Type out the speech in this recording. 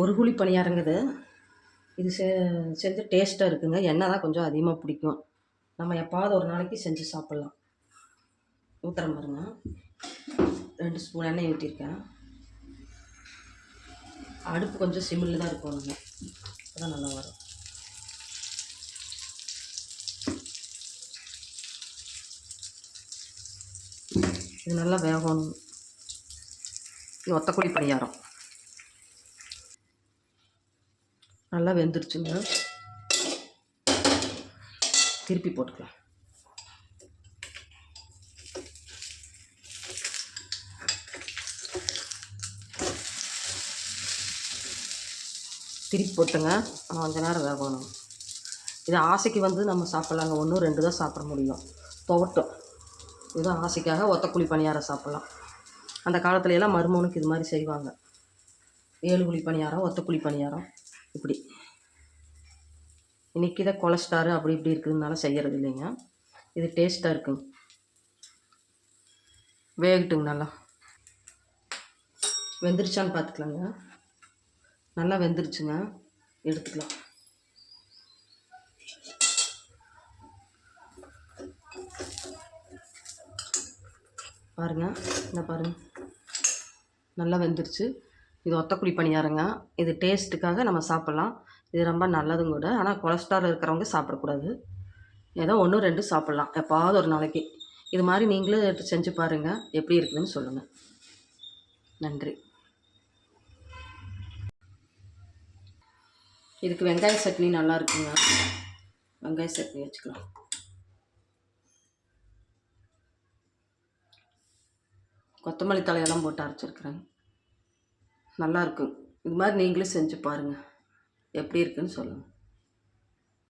ஒரு குழி பணியாரங்குது இது செ செஞ்சு டேஸ்ட்டாக இருக்குங்க. எண்ணெய் தான் கொஞ்சம் அதிகமாக பிடிக்கும். நம்ம எப்பாவது ஒரு நாளைக்கு செஞ்சு சாப்பிட்லாம். ஊற்றுறேன் பாருங்க. ரெண்டு ஸ்பூன் எண்ணெய் ஊற்றிருக்கேன் அடுப்பு கொஞ்சம் சிம்மில் தான் இருக்கணுங்க அதான் நல்லா வரும். இது நல்லா வேகணும். இது ஒத்தக்குழி பணியாரம். நல்லா வெந்துருச்சுங்க. திருப்பி போட்டுக்கலாம். திருப்பி போட்டுங்க. ஆனால் கொஞ்ச நேரம் வேகணும். இது ஆசைக்கு வந்து நம்ம சாப்பிட்லாங்க. ஒன்று ரெண்டு தான் சாப்பிட முடியும். துவட்டும். இதுதான் ஆசைக்காக ஒத்தக்குழி பணியாரம் சாப்பிட்லாம். அந்த காலத்துல எல்லாம் மருமகனுக்கு இது மாதிரி செய்வாங்க. ஏழு குழி பணியாரம் ஒத்தக்குழி பணியாரம். இப்படி. இன்றைக்கி தான் கொலஸ்ட்ராரு அப்படி இப்படி இருக்கிறதுனால செய்கிறது இல்லைங்க. இது டேஸ்ட்டாக இருக்குங்க. வேகட்டுங்க நல்லா. வெந்துருச்சான்னு பார்த்துக்கலாங்க. நல்லா வெந்துருச்சுங்க. எடுத்துக்கலாம். பாருங்க. இந்த பாருங்க. நல்லா வெந்துருச்சு. இது ஒத்தக்குடி பணியாரங்க. இது டேஸ்ட்டுக்காக நம்ம சாப்பிட்லாம். இது ரொம்ப நல்லதும் கூட. ஆனால் கொலஸ்ட்ரால் இருக்கிறவங்க சாப்பிடக்கூடாது. ஏதோ ஒன்று ரெண்டு சாப்பிட்லாம். எப்பாவது ஒரு நாளைக்கு. இது மாதிரி நீங்களும் எடுத்து செஞ்சு பாருங்கள் எப்படி இருக்குதுன்னு சொல்லுங்கள் நன்றி. இதுக்கு வெங்காய சட்னி நல்லா இருக்குங்க. வெங்காய சட்னி வச்சுக்கலாம். கொத்தமல்லி தலையெல்லாம் போட்டு அரைச்சிருக்கிறேன். நல்லாயிருக்கும். இது மாதிரி நீங்களும் செஞ்சு பாருங்கள் எப்படி இருக்குன்னு சொல்லுங்கள்